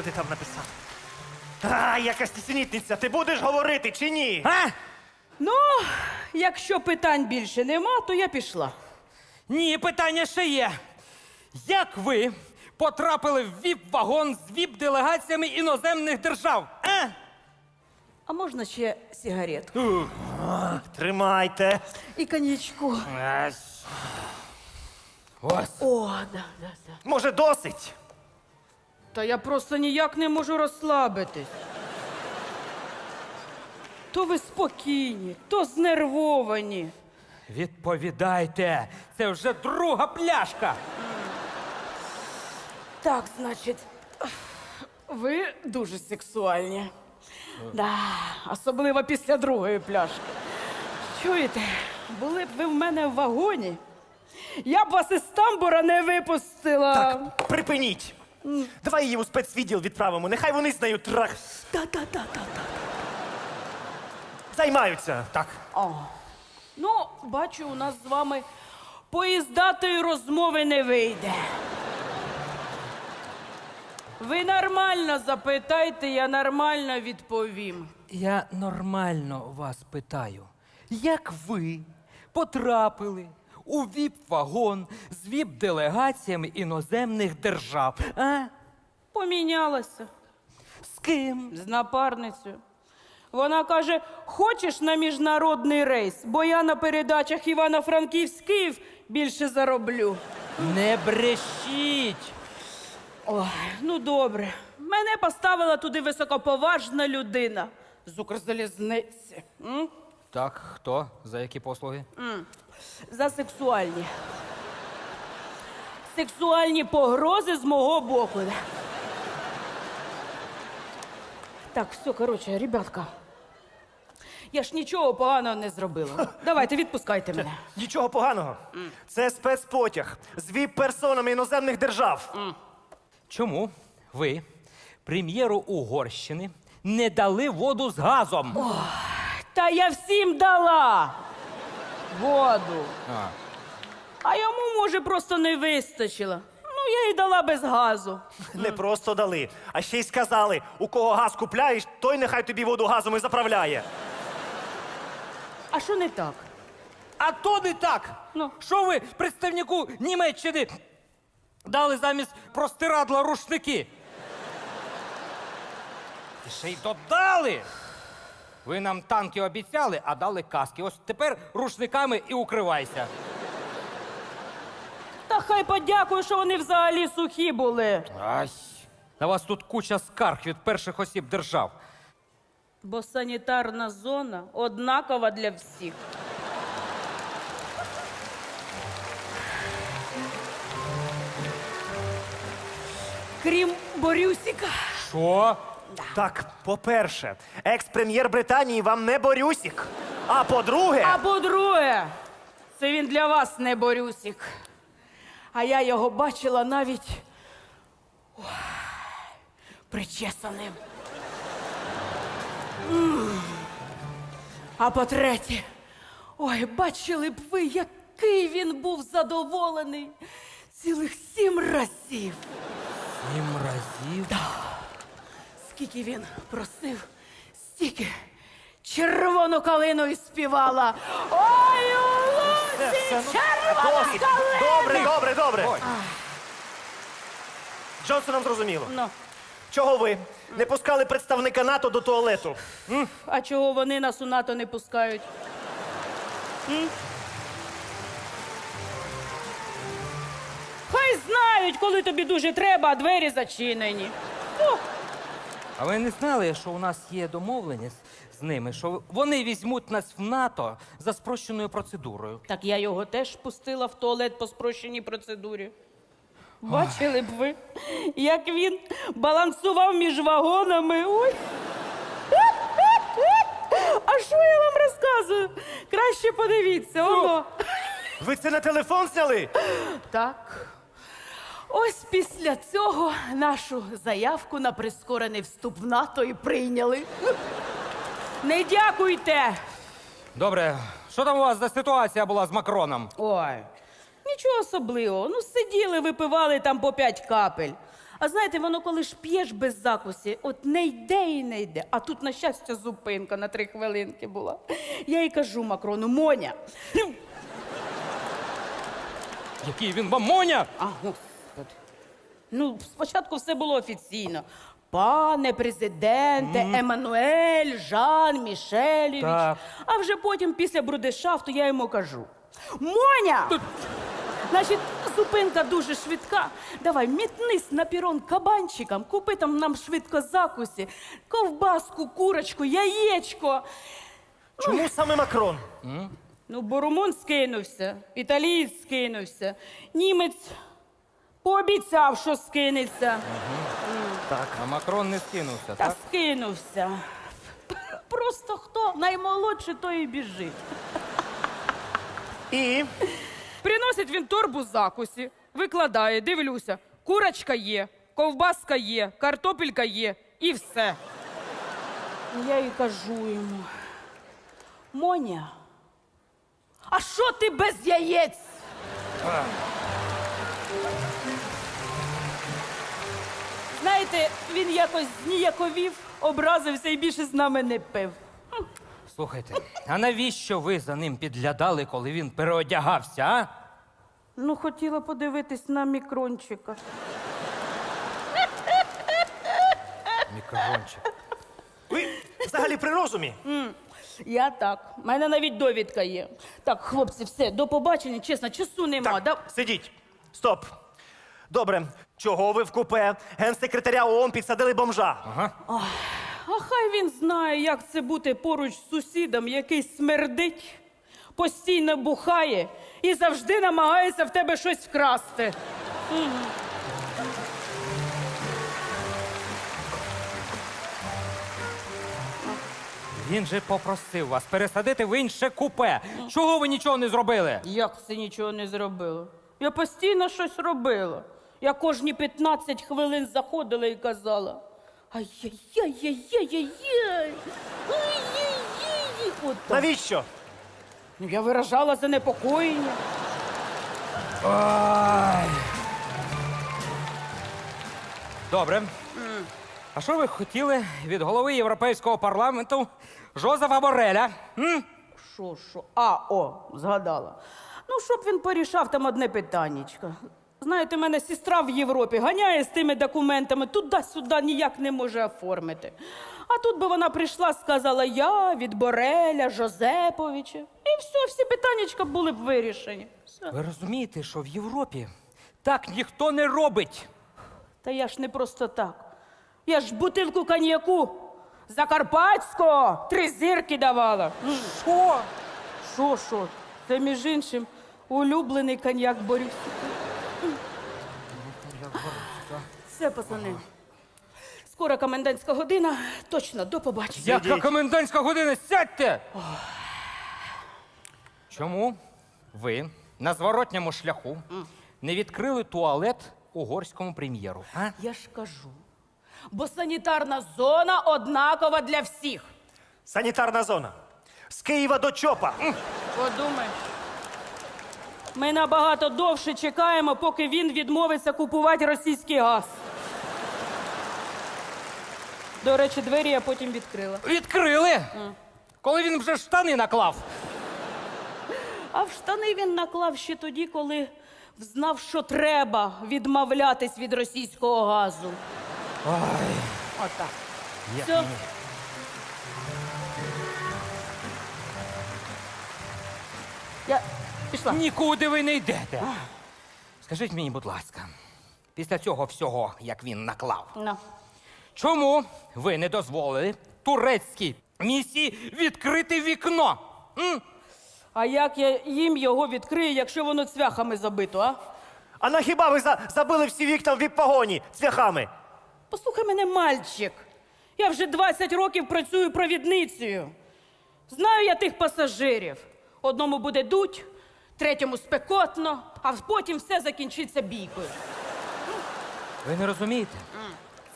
що ти там написав. А, якась нісенітниця, ти будеш говорити чи ні? А? Ну, якщо питань більше нема, то я пішла. Ні, питання ще є. Як ви потрапили в ВІП-вагон з ВІП-делегаціями іноземних держав? А? А можна ще сигаретку? Тримайте. І коньячку. Ось. О, да, да, да. Може, досить? Та я просто ніяк не можу розслабитись. То ви спокійні, то знервовані. Відповідайте, це вже друга пляшка. Так, значить, ви дуже сексуальні. Да, особливо після другої пляшки. Чуєте, були б ви в мене в вагоні, я б вас із тамбура не випустила. Так, припиніть. Давай її у спецвідділ відправимо. Нехай вони з нею трах. Та-та-та-та-та. Займаються. Так. О. Ну, бачу, у нас з вами поїздатої розмови не вийде. Ви нормально запитайте, я нормально відповім. Я нормально вас питаю. Як ви потрапили у ВІП-вагон з ВІП-делегаціями іноземних держав? А? Помінялася З ким? з напарницею. Вона каже: хочеш на міжнародний рейс, бо я на передачах Івано-Франківськ Київ більше зароблю. Не брешіть! Ой, ну добре. Мене поставила туди високоповажна людина з Укрзалізниці. М? Так, хто? За які послуги? За сексуальні. Сексуальні погрози з мого боку. Так, все, коротше, ребятка. Я ж нічого поганого не зробила. Давайте, відпускайте мене. Нічого поганого. Це спецпотяг з віп-персонами іноземних держав. Чому ви прем'єру Угорщини не дали воду з газом? Та я всім дала воду. А. А йому, може, просто не вистачило. Ну, я й дала без газу. Не просто дали, а ще й сказали: у кого газ купляєш, той нехай тобі воду газом і заправляє. А що не так? А то не так. Ну. Що ви представнику Німеччини дали замість простирадла рушники? І ще й додали. Ви нам танки обіцяли, а дали каски. Ось тепер рушниками і укривайся. Та хай подякую, що вони взагалі сухі були. Ай. На вас тут куча скарг від перших осіб держав. Бо санітарна зона однакова для всіх. Крім Борюсіка. Що? Так, по-перше, екс-прем'єр Британії вам не Борюсік. А по-друге, А по-друге, це він для вас не Борюсік. А я його бачила навіть ой, причесаним. М. А по-третє, ой, бачили б ви, який він був задоволений цілих сім разів. Сім разів. Скільки він просив, стільки червону калину і співала. Ой, у все, ну, червона досить. калина! Добре, добре, добре. Джонсоном зрозуміло. Ну, Чого ви не пускали представника НАТО до туалету? а чого вони нас у НАТО не пускають? М? Хай знають, коли тобі дуже треба, а двері зачинені. Ну, А ви не знали, що у нас є домовленість з ними, що вони візьмуть нас в НАТО за спрощеною процедурою. Так я його теж пустила в туалет по спрощеній процедурі. Бачили б ви, як він балансував між вагонами. Ой. А що я вам розказую? Краще подивіться, воно. Ви це на телефон зняли? Так. Ось після цього нашу заявку на прискорений вступ в НАТО і прийняли. Не дякуйте. Добре, що там у вас за ситуація була з Макроном? Ой, нічого особливого. Ну, сиділи, випивали там по п'ять капель. А знаєте, воно коли ж п'єш без закусі, от не йде і не йде. А тут, на щастя, зупинка на три хвилинки була. Я їй кажу Макрону, Моня. Який він вам моня? А, господи. Ну, спочатку все було офіційно. Пане президенте, Еммануель, Жан Мішелєвич. Так. А вже потім, після брудершафту, я йому кажу: Моня! Значить, зупинка дуже швидка. Давай, мітнись на пірон кабанчикам, купи там нам швидко закусі, ковбаску, курочку, яєчко. Чому саме Макрон? Ну, бо румун скинувся, італієць скинувся, німець пообіцяв, що скинеться. Так. А Макрон не скинувся, Та так? скинувся. Просто хто наймолодший, той і біжить. І Приносить він торбу закусі, викладає, дивлюся. Курочка є, ковбаска є, картопелька є і все. Я їй кажу йому. Моня, а що ти без яєць? Знаєте, він якось зніяковів, образився і більше з нами не пив. Слухайте, а навіщо ви за ним підглядали, коли він переодягався, а? Ну, хотіла подивитись на мікрончика. Мікрофончик. ви взагалі при розумі? Я так. У мене навіть довідка є. Так, хлопці, все, до побачення. Чесно, часу нема. Так, Да... сидіть. Стоп. Добре. Чого ви в купе генсекретаря ООН підсадили бомжа? Ага. А хай він знає, як це бути поруч з сусідом, який смердить, постійно бухає і завжди намагається в тебе щось вкрасти. Він же попросив вас пересадити в інше купе. Чого ви нічого не зробили? Як це нічого не зробила? Я постійно щось робила. Я кожні 15 хвилин заходила і казала. Ай-яй-яй-яй-яй-яй. Ай-яй-яй. От так. Навіщо? Ну, я виражала занепокоєння. Добре. А що ви хотіли від голови Європейського парламенту Жозефа Бореля? М? Що, що? А, о, згадала. Ну, щоб він порішав там одне питаннячко. Знаєте, у мене сестра в Європі ганяє з тими документами, туди-сюди ніяк не може оформити. А тут би вона прийшла, сказала я від Бореля, Жозеповича. І все, всі питаннячка були б вирішені. Все. Ви розумієте, що в Європі так ніхто не робить. Та я ж не просто так. Я ж бутилку коньяку Закарпатського три зірки давала. Що? Що, що? Це, між іншим, улюблений коньяк Борисів. Все, пацани. Скоро комендантська година. Точно, до побачення. Яка комендантська година? Сядьте! Чому ви на зворотньому шляху не відкрили туалет угорському прем'єру? А? Я ж кажу. Бо санітарна зона однакова для всіх. Санітарна зона. З Києва до ЧОПа. Подумаєш. Ми набагато довше чекаємо, поки він відмовиться купувати російський газ. До речі, двері я потім відкрила. Відкрили! Коли він вже штани наклав. А в штани він наклав ще тоді, коли знав, що треба відмовлятись від російського газу. Ой, Отак. як Все. мені. Я пішла. Нікуди ви не йдете. Скажіть мені, будь ласка, після цього всього, як він наклав, На. Чому ви не дозволили турецькій місії відкрити вікно? М? А як я їм його відкрию, якщо воно цвяхами забито, а? А на хіба ви за- забили всі вікна в віп-вагоні цвяхами? Послухай мене, мальчик. Я вже 20 років працюю провідницею. Знаю я тих пасажирів. Одному буде дуть, третьому спекотно, а потім все закінчиться бійкою. Ви не розумієте?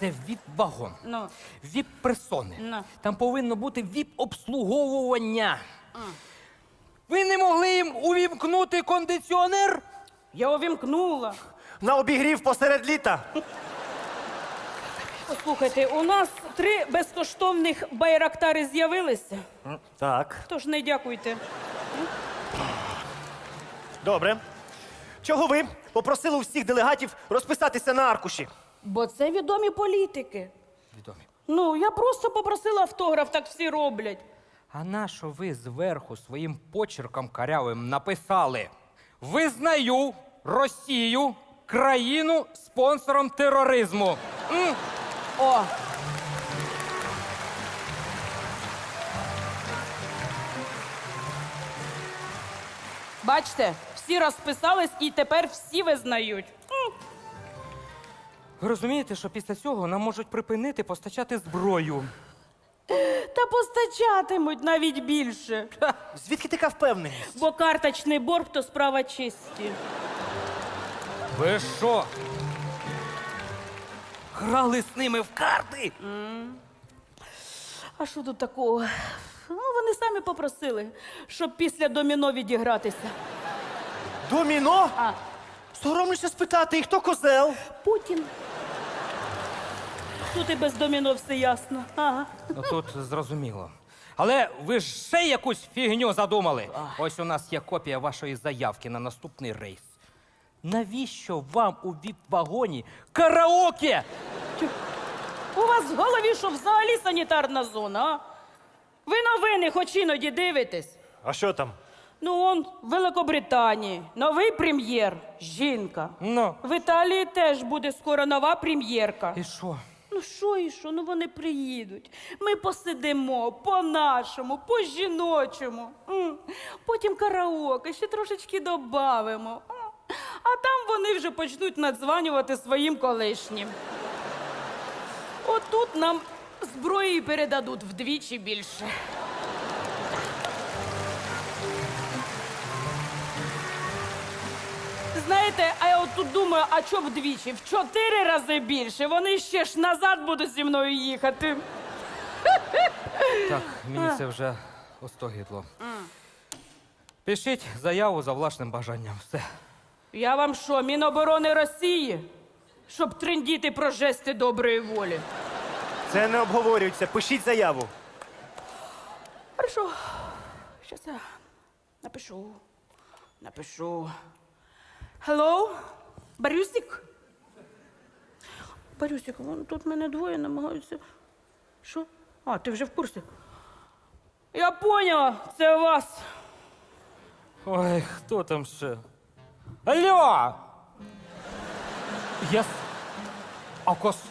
Це віп-вагон, Ну. віп-персони. Ну. Там повинно бути віп-обслуговування. Ви не могли їм увімкнути кондиціонер? Я увімкнула. На обігрів посеред літа. Послухайте, у нас три безкоштовних байрактари з'явилися, Так, тож не дякуйте. добре. Чого ви попросили у всіх делегатів розписатися на аркуші? Бо це відомі політики. Відомі. Ну, я просто попросила автограф, так всі роблять. А на що ви зверху своїм почерком карявим написали? Визнаю Росію країну спонсором тероризму. М? О! Бачите, всі розписались і тепер всі визнають. Ви розумієте, що після цього нам можуть припинити постачати зброю. Та постачатимуть навіть більше. Звідки така впевненість? Бо карточний борг то справа честі. Ви що? Грали з ними в карти? А що тут такого? Ну, вони самі попросили, щоб після доміно відігратися. Доміно? А, Соромлюся спитати, і хто козел? Путін. Тут і без доміно все ясно. Ага. Ну, Тут зрозуміло. Але ви ж ще якусь фігню задумали. Ось у нас є копія вашої заявки на наступний рейс. Навіщо вам у віп-вагоні караоке? У вас в голові що взагалі санітарна зона, а? Ви новини хоч іноді дивитесь. А що там? Ну, он в Великобританії новий прем'єр жінка. Ну, В Італії теж буде скоро нова прем'єрка. і що? Що і що? Ну вони приїдуть. Ми посидимо по-нашому, по-жіночому. Потім караоке, ще трошечки добавимо. А там вони вже почнуть надзванювати своїм колишнім. Отут нам зброї передадуть вдвічі більше. Знаєте, а я от тут думаю, а що вдвічі? В чотири рази більше. Вони ще ж назад будуть зі мною їхати. Так, мені це вже остогідло. Пишіть заяву за власним бажанням. Все. Я вам що, Міноборони Росії? Щоб трендіти про жести доброї волі. Це не обговорюється. Пишіть заяву. Хорошо. Щас я напишу. Напишу. Hello? Барюсик? Барюсик, вон тут мене двоє намагаються. Що? А, ти вже в курсі? Я поняла, це вас. Ой, хто там ще? Алло! Yes. Of course.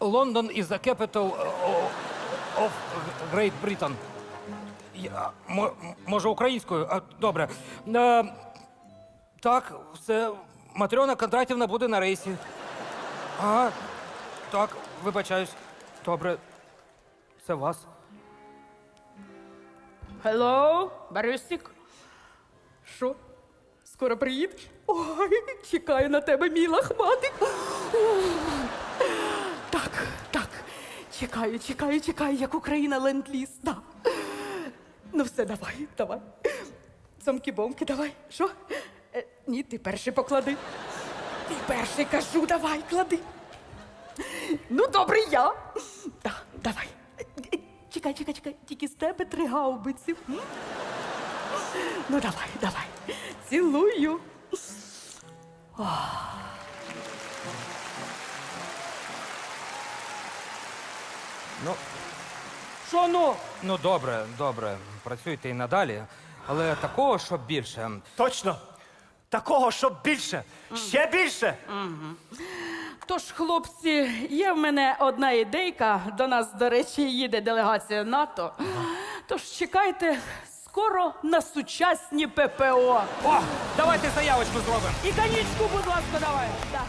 London is the capital of, of Great Britain. Я, мо- може, українською? А, добре. Е, так, все. Матрьона Кондратівна буде на рейсі. Ага. Так, вибачаюсь. Добре. Це вас. Hello, Барюсик? Що? Скоро приїдеш? Ой, чекаю на тебе, мій лахматик. Так, так. Чекаю, чекаю, чекаю, як Україна ленд-ліз. Да. Ну все, давай, давай. Цомки-бомки, давай. Що? Е, ні, ти перший поклади. Ти перший кажу, давай, клади. Ну, добре, я. Да, давай. Чекай, чекай, чекай. Тільки з тебе три гаубиці. м? Ну, давай, давай. Цілую. Ну, Що ну? ну добре, добре. Працюйте і надалі. Але такого, щоб більше. Точно. Такого, щоб більше. Ще більше. Тож, хлопці, є в мене одна ідейка. До нас, до речі, їде делегація НАТО. Тож чекайте скоро на сучасні ППО. О, давайте заявочку зробимо. І конічку, будь ласка, давай. Да.